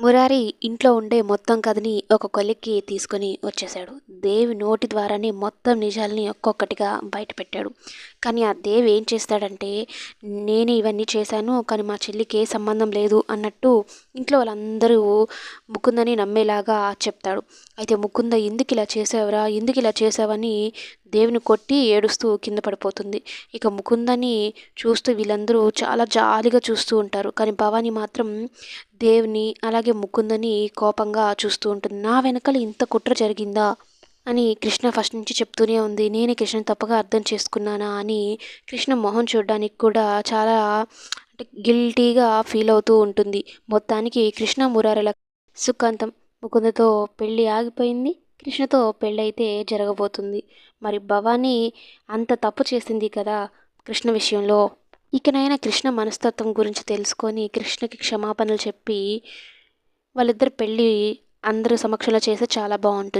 మురారి ఇంట్లో ఉండే మొత్తం కథని ఒక కొలిక్కి తీసుకొని వచ్చేశాడు. దేవి నోటి ద్వారానే మొత్తం నిజాలని ఒక్కొక్కటిగా బయటపెట్టాడు కానీ ఆ దేవి ఏం చేస్తాడంటే నేను ఇవన్నీ చేశాను కానీ మా చెల్లికి ఏ సంబంధం లేదు అన్నట్టు ఇంట్లో వాళ్ళందరూ ముకుందని నమ్మేలాగా చెప్తాడు. అయితే ముకుంద ఎందుకు ఇలా చేసావురా? ఎందుకు ఇలా చేసావని దేవుని కొట్టి ఏడుస్తూ కింద పడిపోతుంది. ఇక ముకుందని చూస్తూ వీళ్ళందరూ చాలా జాలిగా చూస్తూ ఉంటారు. కానీ భవాని మాత్రం దేవుని అలాగే ముకుందని కోపంగా చూస్తూ ఉంటుంది. నా వెనకాల ఇంత కుట్ర జరిగిందా? అని కృష్ణ ఫస్ట్ నుంచి చెప్తూనే ఉంది. నేనే కృష్ణ తప్పగా అర్థం చేసుకున్నానా? అని కృష్ణ మొహం చూడడానికి కూడా చాలా అంటే గిల్టీగా ఫీల్ అవుతూ ఉంటుంది. మొత్తానికి కృష్ణ మురారిల సుఖాంతం ముకుందతో పెళ్ళి ఆగిపోయింది. కృష్ణతో పెళ్ళైతే జరగబోతుంది. మరి భవానీ అంత తప్పు చేసింది కదా కృష్ణ విషయంలో. ఇకనైనా కృష్ణ మనస్తత్వం గురించి తెలుసుకొని కృష్ణకి క్షమాపణలు చెప్పి వాళ్ళిద్దరు పెళ్ళి అందరూ సమక్షంలో చేస్తే చాలా బాగుంటుంది.